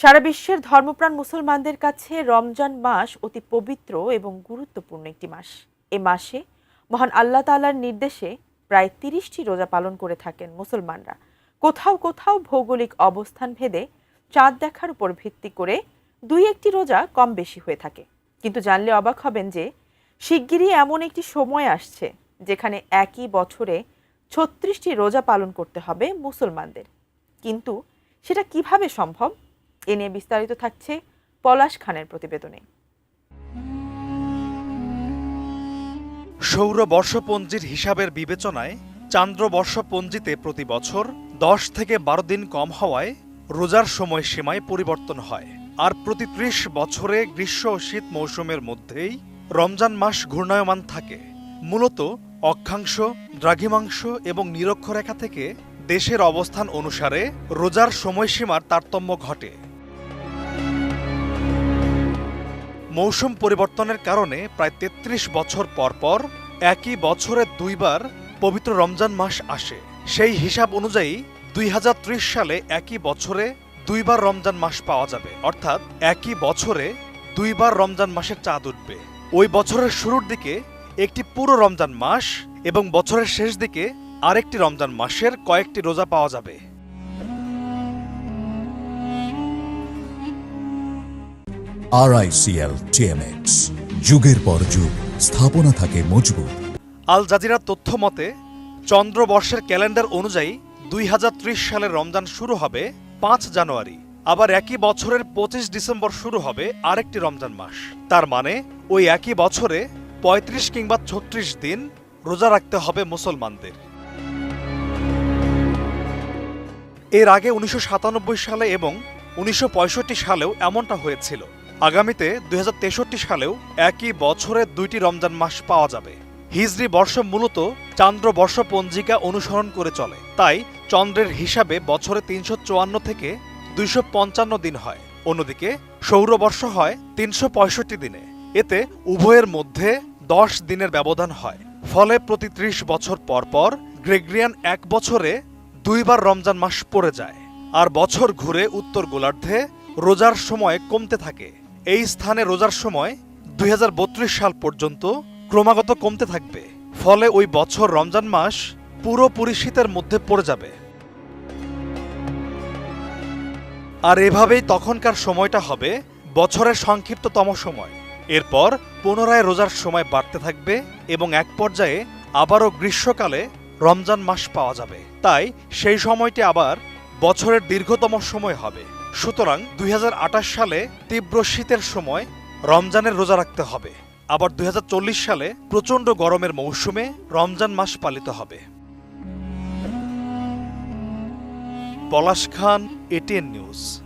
সারা বিশ্বের ধর্মপ্রাণ মুসলমানদের কাছে রমজান মাস অতি পবিত্র এবং গুরুত্বপূর্ণ একটি মাস। এ মাসে মহান আল্লাহ তাআলার নির্দেশে প্রায় তিরিশটি রোজা পালন করে থাকেন মুসলমানরা। কোথাও কোথাও ভৌগোলিক অবস্থান ভেদে চাঁদ দেখার উপর ভিত্তি করে দুই একটি রোজা কম বেশি হয়ে থাকে। কিন্তু জানলে অবাক হবেন যে শিগগিরই এমন একটি সময় আসছে যেখানে একই বছরে ছত্রিশটি রোজা পালন করতে হবে মুসলমানদের। কিন্তু সেটা কীভাবে সম্ভব? এ নিয়ে বিস্তারিত থাকছে পলাশ খানের প্রতিবেদনে। সৌর বর্ষপঞ্জির হিসাবের বিবেচনায় চান্দ্র বর্ষপঞ্জিতে প্রতি বছর দশ থেকে বারো দিন কম হওয়ায় রোজার সময়সীমায় পরিবর্তন হয়। আর প্রতি ত্রিশ বছরে গ্রীষ্ম ও শীত মৌসুমের মধ্যেই রমজান মাস ঘূর্ণায়মান থাকে। মূলত অক্ষাংশ, দ্রাঘিমাংশ এবং নিরক্ষরেখা থেকে দেশের অবস্থান অনুসারে রোজার সময়সীমার তারতম্য ঘটে। মৌসুম পরিবর্তনের কারণে প্রায় ৩৩ বছর পর পর একই বছরে দুইবার পবিত্র রমজান মাস আসে। সেই হিসাব অনুযায়ী দুই হাজার ত্রিশ সালে একই বছরে দুইবার রমজান মাস পাওয়া যাবে। অর্থাৎ একই বছরে দুইবার রমজান মাসের চাঁদ উঠবে। ওই বছরের শুরুর দিকে একটি পুরো রমজান মাস এবং বছরের শেষ দিকে আরেকটি রমজান মাসের কয়েকটি রোজা পাওয়া যাবে। টিএমএক্স যুগের পর যুগ, স্থাপনা থাকে মজবুত। আল জাজিরার তথ্য মতে চন্দ্রবর্ষের ক্যালেন্ডার অনুযায়ী দুই হাজার ত্রিশ সালের রমজান শুরু হবে পাঁচ জানুয়ারি। আবার একই বছরের পঁচিশ ডিসেম্বর শুরু হবে আরেকটি রমজান মাস। তার মানে ওই একই বছরে ৩৫ কিংবা ছত্রিশ দিন রোজা রাখতে হবে মুসলমানদের। এর আগে উনিশশো সাতানব্বই সালে এবং উনিশশো পঁয়ষট্টি সালেও এমনটা হয়েছিল। আগামীতে দুই হাজার তেষট্টি সালেও একই বছরে দুইটি রমজান মাস পাওয়া যাবে। হিজরি বর্ষ মূলত চান্দ্র বর্ষ পঞ্জিকা অনুসরণ করে চলে। তাই চন্দ্রের হিসাবে বছরে তিনশো চুয়ান্ন থেকে দুইশো পঞ্চান্ন দিন হয়। অন্যদিকে সৌরবর্ষ হয় তিনশো পঁয়ষট্টি দিনে। এতে উভয়ের মধ্যে দশ দিনের ব্যবধান হয়। ফলে প্রতি ত্রিশ বছর পর পর গ্রেগরিয়ান এক বছরে দুইবার রমজান মাস পড়ে যায়। আর বছর ঘুরে উত্তর গোলার্ধে রোজার সময় কমতে থাকে। এই স্থানে রোজার সময় দুই হাজার বত্রিশ সাল পর্যন্ত ক্রমাগত কমতে থাকবে। ফলে ওই বছর রমজান মাস পুরোপুরি শীতের মধ্যে পড়ে যাবে। আর এভাবেই তখনকার সময়টা হবে বছরের সংক্ষিপ্ততম সময়। এরপর পুনরায় রোজার সময় বাড়তে থাকবে এবং এক পর্যায়ে আবারও গ্রীষ্মকালে রমজান মাস পাওয়া যাবে। তাই সেই সময়টি আবার বছরের দীর্ঘতম সময় হবে। সুতরাং দুই হাজার আটাশ সালে তীব্র শীতের সময় রমজানের রোজা রাখতে হবে। আবার দুই হাজার চল্লিশ সালে প্রচণ্ড গরমের মৌসুমে রমজান মাস পালিত হবে। Palash Khan, ATN news.